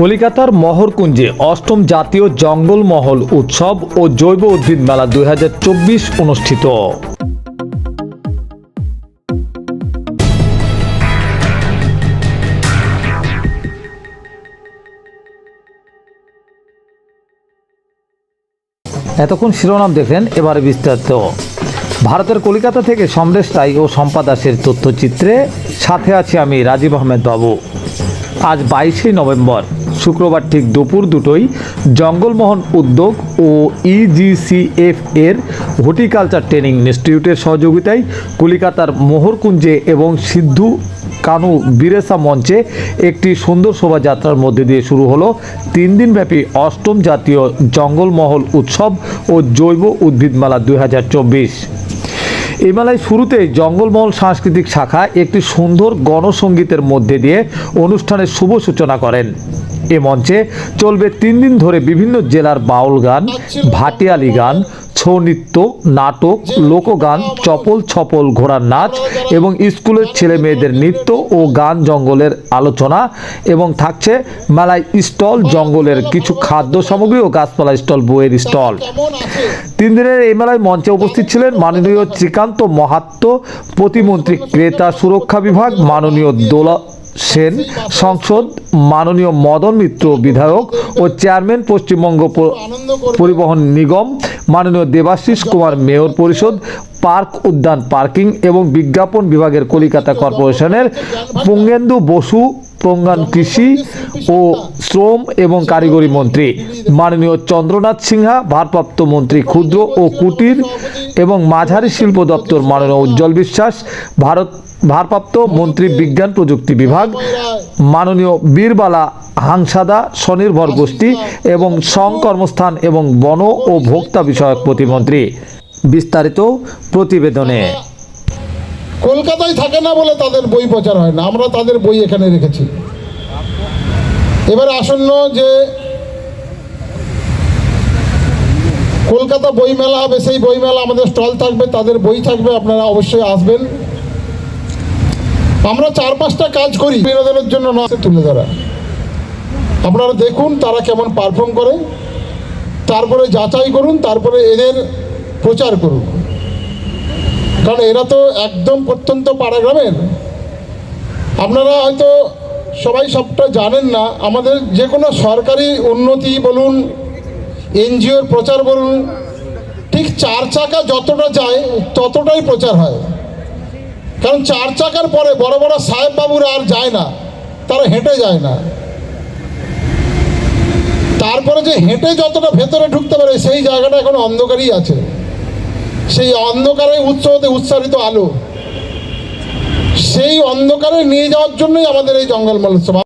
কলিকাতার মহরকুঞ্জে অষ্টম জাতীয় জঙ্গলমহল উৎসব ও জৈব উদ্ভিদ মেলা দুই হাজার চব্বিশ অনুষ্ঠিত। এতক্ষণ শিরোনাম দেখলেন এবারে বিস্তারিত। ভারতের কলিকাতা থেকে সমরেশ রায় ও সম্পা দাসের তথ্যচিত্রে সাথে আছি আমি রাজীব আহমেদ বাবু। আজ বাইশে নভেম্বর। শুক্রবার ঠিক দুপুর দুটোই জঙ্গলমোহন উদ্যোগ ও ইজিসিএফ এর হর্টিকালচার ট্রেনিং ইনস্টিটিউটের সহযোগিতায় কলিকাতার মোহরকুঞ্জে এবং সিদ্ধু কানু বিরেসা মঞ্চে একটি সুন্দর শোভাযাত্রার মধ্যে দিয়ে শুরু হলো তিন দিনব্যাপী অষ্টম জাতীয় জঙ্গলমহল উৎসব ও জৈব উদ্ভিদ মেলা দুই এই মেলায় শুরুতেই জঙ্গলমহল সাংস্কৃতিক শাখা একটি সুন্দর গণসঙ্গীতের মধ্যে দিয়ে অনুষ্ঠানের শুভ সূচনা করেন। এ মঞ্চে চলবে তিন দিন ধরে বিভিন্ন জেলার বাউল গান, ভাটিয়ালি গান ছৌ নৃত্য নাটক, লোকগান চপল ছপল ঘোড়ার নাচ এবং স্কুলের ছেলে মেয়েদের নৃত্য ও গান জঙ্গলের আলোচনা এবং থাকছে মেলায় স্টল, জঙ্গলের কিছু খাদ্য সামগ্রী ও গাছপালা স্টল, বইয়ের স্টল। তিন দিনের এই মেলায় মঞ্চে উপস্থিত ছিলেন মাননীয় শ্রীকান্ত মাহাত্ম, প্রতিমন্ত্রী ক্রেতা সুরক্ষা বিভাগ, মাননীয় দোলা সেন, সংসদ, মাননীয় মদন মিত্র বিধায়ক ও চেয়ারম্যান পশ্চিমবঙ্গ পরিবহন নিগম, মাননীয় দেবাশিস কুমার মেয়র পরিষদ, পার্ক উদ্যান পার্কিং এবং বিজ্ঞাপন বিভাগের কলিকাতা কর্পোরেশনের পুঙ্গেন্দু বসু প্রঙ্গান কৃষি ও শ্রম এবং কারিগরি মন্ত্রী। মাননীয় চন্দ্রনাথ সিনহা, ভারপ্রাপ্ত মন্ত্রী ক্ষুদ্র ও কুটির এবং মাঝারি শিল্প দপ্তর মাননীয় উজ্জ্বল বিশ্বাস, ভারত, ভারপ্রাপ্ত মন্ত্রী বিজ্ঞান প্রযুক্তি বিভাগ, মাননীয় বীরবালা হাংসাদা, স্বনির্ভর গোষ্ঠী এবং সংকর্মস্থান এবং বন ও ভোক্তা বিষয়ক প্রতিমন্ত্রী। বিস্তারিত প্রতিবেদনে। কলকাতায় থাকে না বলে তাদের বই প্রচার হয় না। আমরা তাদের বই এখানে রেখেছি। এবারে আসন্ন যে কলকাতা বইমেলা হবে, সেই বইমেলা আমাদের স্টল থাকবে, তাদের বই থাকবে, আপনারা অবশ্যই আসবেন। আমরা চার পাঁচটা কাজ করি, বিনোদনের জন্য নয় তুলে ধরা। আপনারা দেখুন তারা কেমন পারফর্ম করে, তারপরে যাচাই করুন, তারপরে এদের প্রচার করুন। কারণ এরা তো একদম প্রত্যন্ত পাড়া গ্রামের। আপনারা হয়তো সবাই সবটা জানেন না, আমাদের যে কোনো সরকারি উন্নতি বলুন, এনজিওর প্রচার বলুন, ঠিক চার চাকা যতটা যায় ততটাই প্রচার হয়। কারণ চার চাকার পরে বড় বড় সাহেব বাবুরা আর যায় না, তারা হেঁটে যায় না। তারপরে যে হেঁটে যতটা ভেতরে ঢুকতে পারে, সেই জায়গাটা এখন অন্ধকারই আছে। সেই অন্ধকারে উৎস হতে উচ্চারিত আলো। সেই অন্ধকারে নিয়ে যাওয়ার জন্যই আমাদের এই জঙ্গল মহোৎসব।